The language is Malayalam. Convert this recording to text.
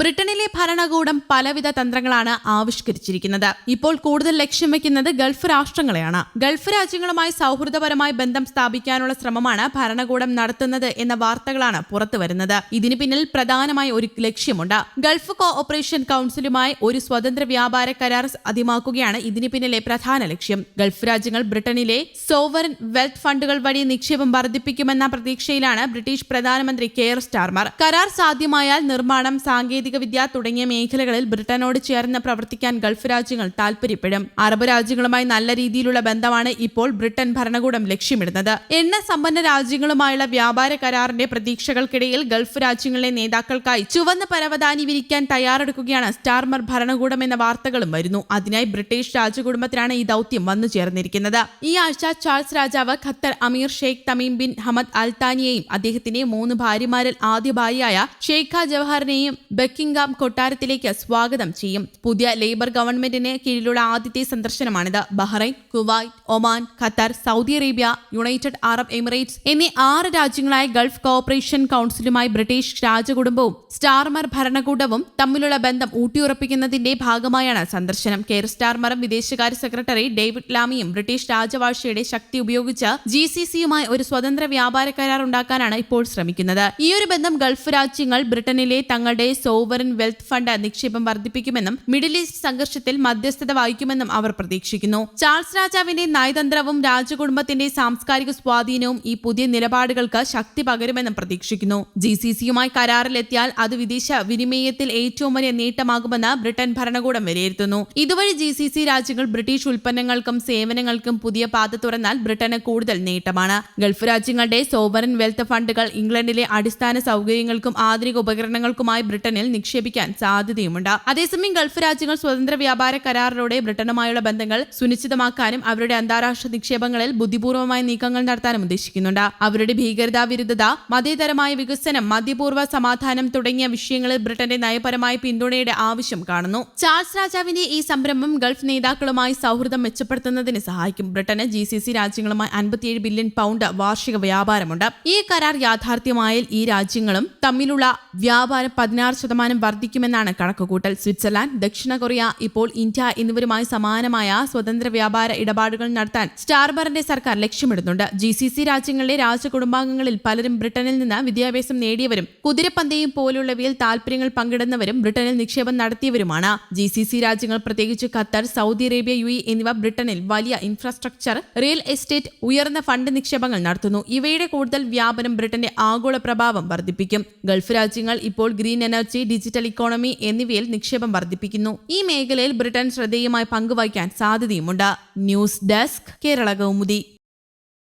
ബ്രിട്ടനിലെ ഭരണകൂടം പലവിധ തന്ത്രങ്ങളാണ് ആവിഷ്കരിച്ചിരിക്കുന്നത്. ഇപ്പോൾ കൂടുതൽ ലക്ഷ്യം വെക്കുന്നത് ഗൾഫ് രാഷ്ട്രങ്ങളെയാണ്. ഗൾഫ് രാജ്യങ്ങളുമായി സൗഹൃദപരമായി ബന്ധം സ്ഥാപിക്കാനുള്ള ശ്രമമാണ് ഭരണകൂടം നടത്തുന്നത് എന്ന വാർത്തകളാണ് പുറത്തുവരുന്നത് ഇതിന് പിന്നിൽ പ്രധാനമായി ഒരു ലക്ഷ്യമുണ്ട്. ഗൾഫ് കോ ഓപ്പറേഷൻ കൗൺസിലുമായി ഒരു സ്വതന്ത്ര വ്യാപാര കരാർ അധിമാക്കുകയാണ് ഇതിന് പിന്നിലെ പ്രധാന ലക്ഷ്യം. ഗൾഫ് രാജ്യങ്ങൾ ബ്രിട്ടനിലെ സോവറിൻ വെൽത്ത് ഫണ്ടുകൾ വഴി നിക്ഷേപം വർദ്ധിപ്പിക്കുമെന്ന പ്രതീക്ഷയിലാണ് ബ്രിട്ടീഷ് പ്രധാനമന്ത്രി കെയർ സ്റ്റാർമർ. കരാർ സാധ്യമായാൽ നിർമ്മാണം സാങ്കേതിക വിദ്യ തുടങ്ങിയ മേഖലകളിൽ ബ്രിട്ടനോട് ചേർന്ന് പ്രവർത്തിക്കാൻ ഗൾഫ് രാജ്യങ്ങൾ താൽപര്യപ്പെടും. അറബ് രാജ്യങ്ങളുമായി നല്ല രീതിയിലുള്ള ബന്ധമാണ് ഇപ്പോൾ ബ്രിട്ടൻ ഭരണകൂടം ലക്ഷ്യമിടുന്നത്. എണ്ണ സമ്പന്ന രാജ്യങ്ങളുമായുള്ള വ്യാപാര കരാറിന്റെ പ്രതീക്ഷകൾക്കിടയിൽ ഗൾഫ് രാജ്യങ്ങളിലെ നേതാക്കൾക്കായി ചുവന്ന പരവതാനി വിരിക്കാൻ തയ്യാറെടുക്കുകയാണ് സ്റ്റാർമർ ഭരണകൂടം എന്ന വാർത്തകളും വരുന്നു. അതിനായി ബ്രിട്ടീഷ് രാജകുടുംബത്തിനാണ് ഈ ദൗത്യം വന്നു ചേർന്നിരിക്കുന്നത്. ഈ ആഴ്ച ചാൾസ് രാജാവ് Qatar Amir Sheikh Tamim bin Hamad അൽത്താനിയെയും അദ്ദേഹത്തിന്റെ മൂന്ന് ഭാര്യമാരിൽ ആദ്യ ഭാര്യയായ ഷെയ്ഖ ജവഹറിനെയും ബക്കിംഗാം കൊട്ടാരത്തിലേക്ക് സ്വാഗതം ചെയ്യും. പുതിയ ലേബർ ഗവൺമെന്റിന് കീഴിലുള്ള ആദ്യത്തെ സന്ദർശനമാണിത്. Bahrain Kuwait Oman Qatar Saudi Arabia United Arab Emirates എന്നീ ആറ് രാജ്യങ്ങളായ ഗൾഫ് കോഓപ്പറേഷൻ കൗൺസിലുമായി ബ്രിട്ടീഷ് രാജകുടുംബവും സ്റ്റാർമർ ഭരണകൂടവും തമ്മിലുള്ള ബന്ധം ഊട്ടിയുറപ്പിക്കുന്നതിന്റെ ഭാഗമായാണ് സന്ദർശനം. കെയർ സ്റ്റാർമറും വിദേശകാര്യ സെക്രട്ടറി ഡേവിഡ് ലാമിയും ബ്രിട്ടീഷ് രാജവാഴ്ചയുടെ ശക്തി ഉപയോഗിച്ച് ജി സി സിയുമായി ഒരു സ്വതന്ത്ര വ്യാപാര കരാർ ഉണ്ടാക്കാനാണ് ഇപ്പോൾ ശ്രമിക്കുന്നത്. ഈ ഒരു ബന്ധം ഗൾഫ് രാജ്യങ്ങൾ ബ്രിട്ടനിലെ തങ്ങളുടെ സോവറിൻ വെൽത്ത് ഫണ്ട് നിക്ഷേപം വർദ്ധിപ്പിക്കുമെന്നും മിഡിൽ ഈസ്റ്റ് സംഘർഷത്തിൽ മധ്യസ്ഥത വഹിക്കുമെന്നും അവർ പ്രതീക്ഷിക്കുന്നു. ചാൾസ് രാജാവിന്റെ നയതന്ത്രവും രാജകുടുംബത്തിന്റെ സാംസ്കാരിക സ്വാധീനവും ഈ പുതിയ നിലപാടുകൾക്ക് ശക്തി പകരുമെന്നും പ്രതീക്ഷിക്കുന്നു. ജി സി സിയുമായി കരാറിലെത്തിയാൽ അത് വിദേശ വിനിമയത്തിൽ ഏറ്റവും വലിയ നേട്ടമാകുമെന്ന് ബ്രിട്ടൻ ഭരണകൂടം വിലയിരുത്തുന്നു. ഇതുവഴി ജി സി സി രാജ്യങ്ങൾ ബ്രിട്ടീഷ് ഉൽപ്പന്നങ്ങൾക്കും സേവനങ്ങൾക്കും പുതിയ പാത തുറന്നാൽ ബ്രിട്ടന് കൂടുതൽ നേട്ടമാണ്. ഗൾഫ് രാജ്യങ്ങളുടെ സോവറിൻ വെൽത്ത് ഫണ്ടുകൾ ഇംഗ്ലണ്ടിലെ അടിസ്ഥാന സൗകര്യങ്ങൾക്കും ആധുനിക ഉപകരണങ്ങൾക്കുമായി ബ്രിട്ടനിൽ നിക്ഷേപിക്കാൻ സാധ്യതയുമുണ്ട്. അതേസമയം ഗൾഫ് രാജ്യങ്ങൾ സ്വതന്ത്ര വ്യാപാര കരാറിലൂടെ ബ്രിട്ടനുമായുള്ള ബന്ധങ്ങൾ സുനിശ്ചിതമാക്കാനും അവരുടെ അന്താരാഷ്ട്ര നിക്ഷേപങ്ങളിൽ ബുദ്ധിപൂർവമായ നീക്കങ്ങൾ നടത്താനും ഉദ്ദേശിക്കുന്നുണ്ട്. അവരുടെ ഭീകരതാ വിരുദ്ധത മതേതരമായ വികസനം മധ്യപൂർവ സമാധാനം തുടങ്ങിയ വിഷയങ്ങളിൽ ബ്രിട്ടന്റെ നയപരമായ പിന്തുണയുടെ ആവശ്യം കാണുന്നു. ചാൾസ് രാജാവിന്റെ ഈ സംരംഭം ഗൾഫ് നേതാക്കളുമായി സൗഹൃദം മെച്ചപ്പെടുത്തുന്നതിന് സഹായിക്കും. ബ്രിട്ടന് ജി സി സി രാജ്യങ്ങളുമായി അൻപത്തിയേഴ് ബില്യൺ പൗണ്ട് വാർഷിക വ്യാപാരമുണ്ട്. ഈ കരാർ യാഥാർത്ഥ്യമായാൽ ഈ രാജ്യങ്ങളും തമ്മിലുള്ള വ്യാപാരം പതിനാറ് ശതമാനം വർദ്ധിക്കുമെന്നാണ് കണക്കുകൂട്ടൽ. സ്വിറ്റ്സർലാൻഡ് ദക്ഷിണ കൊറിയ ഇപ്പോൾ ഇന്ത്യ എന്നിവരുമായി സമാനമായ സ്വതന്ത്ര വ്യാപാര ഇടപാടുകൾ നടത്താൻ സ്റ്റാർബറിന്റെ സർക്കാർ ലക്ഷ്യമിടുന്നുണ്ട്. ജി സി സി രാജ്യങ്ങളിലെ രാജകുടുംബാംഗങ്ങളിൽ പലരും ബ്രിട്ടനിൽ നിന്ന് വിദ്യാഭ്യാസം നേടിയവരും കുതിരപ്പന്തയും പോലുള്ളവയിൽ താൽപര്യങ്ങൾ പങ്കിടുന്നവരും ബ്രിട്ടനിൽ നിക്ഷേപം നടത്തിയവരുമാണ്. ജി സി സി രാജ്യങ്ങൾ പ്രത്യേകിച്ച് ഖത്തർ സൗദി അറേബ്യ യു എന്നിവ ബ്രിട്ടനിൽ വലിയ ഇൻഫ്രാസ്ട്രക്ചർ റിയൽ എസ്റ്റേറ്റ് ഉയർന്ന ഫണ്ട് നിക്ഷേപങ്ങൾ നടത്തുന്നു. ഇവയുടെ കൂടുതൽ വ്യാപനം ബ്രിട്ടന്റെ ആഗോള പ്രഭാവം വർദ്ധിപ്പിക്കും. ഗൾഫ് രാജ്യങ്ങൾ ഇപ്പോൾ ഗ്രീൻ എനർജി ഡിജിറ്റൽ ഇക്കോണമി എന്നിവയിൽ നിക്ഷേപം വർദ്ധിപ്പിക്കുന്നു. ഈ മേഖലയിൽ ബ്രിട്ടൻ ശ്രദ്ധേയമായി പങ്കുവഹിക്കാൻ സാധ്യതയുമുണ്ട്. News desk Kerala Kaumudi.